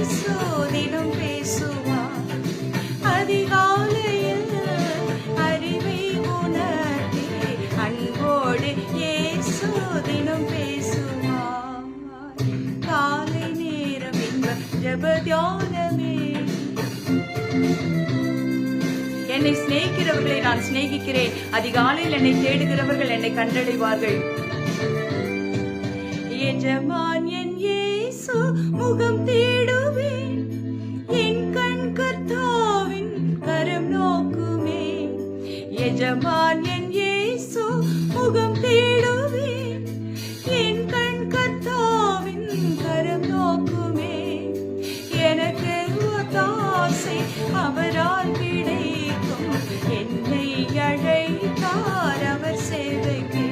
இயேசு தினம் அதிகாலையில் அறிவை உணர்த்தி அன்போடு இயேசு தினம் பேசுவார். காலை நேரம் இன்ப ஜபத்யானமே என்னை சிநேகிக்கிறவர்களை நான் சிநேகிக்கிறேன். அதிகாலையில் என்னை தேடுகிறவர்கள் என்னை கண்டடைவார்கள். எஜமான் என் ஏ முகம் தேடுவேன். என் கண் கர்த்தாவின் கரம் நோக்குமே. எஜமான் என் இயேசு முகம் தேடுவேன். என் கண் கர்த்தாவின் கரம் நோக்குமே. எனக்கு ஒத்தாசை அவரால் கிடைக்கும். என்னை அழைத்தார் அவர் சேவைக்கு.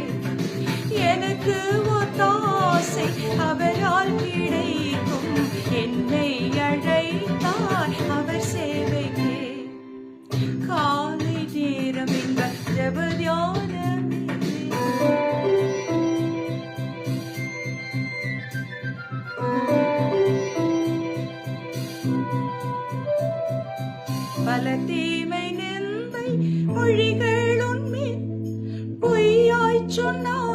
எனக்கு ஒத்தாசை அவர் பல தீமை நிந்தை மொழிகள் உண்மை பொய்யாய் சொன்னாலும்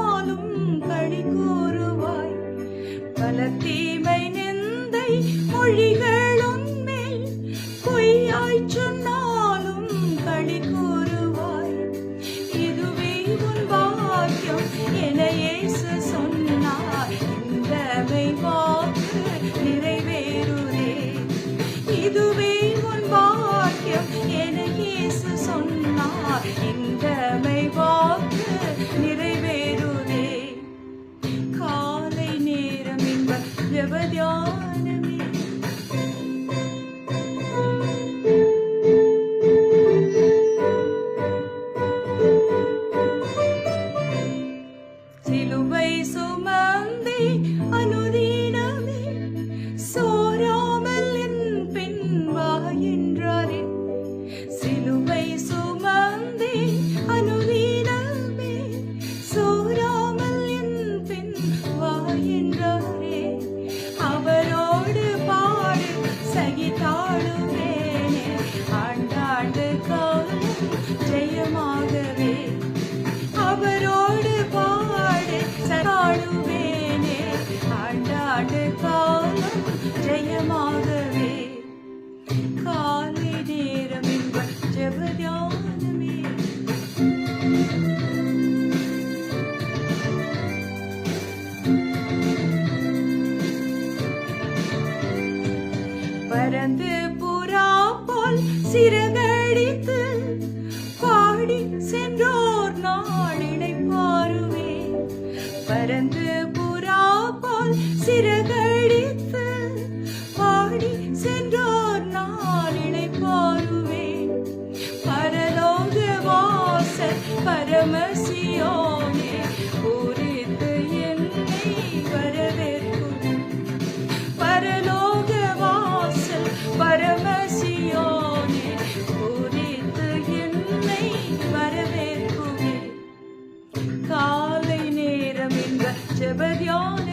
சொன்னார் வாக்கு நிறைவேறுதே. காலை நேரம் என்ப ஜபதியானமே அவரோடு பாடு சராடுவேனே ஆண்டாண்டு காலம் ஜெயமாகவே. காலை நேரம் என்ப ஜபதியானமே பறந்து புறா போல் சிறகடித்து சென்றோர் நாளினை பாருவே. பறந்து புறா போல் சிறகடித்து பாடி சென்றோர் நாளினை பாருவே. பரலோக வாசல் பரமசியோ வரவேற்குமே காலை நேரம் இந்த ஜபதியானமே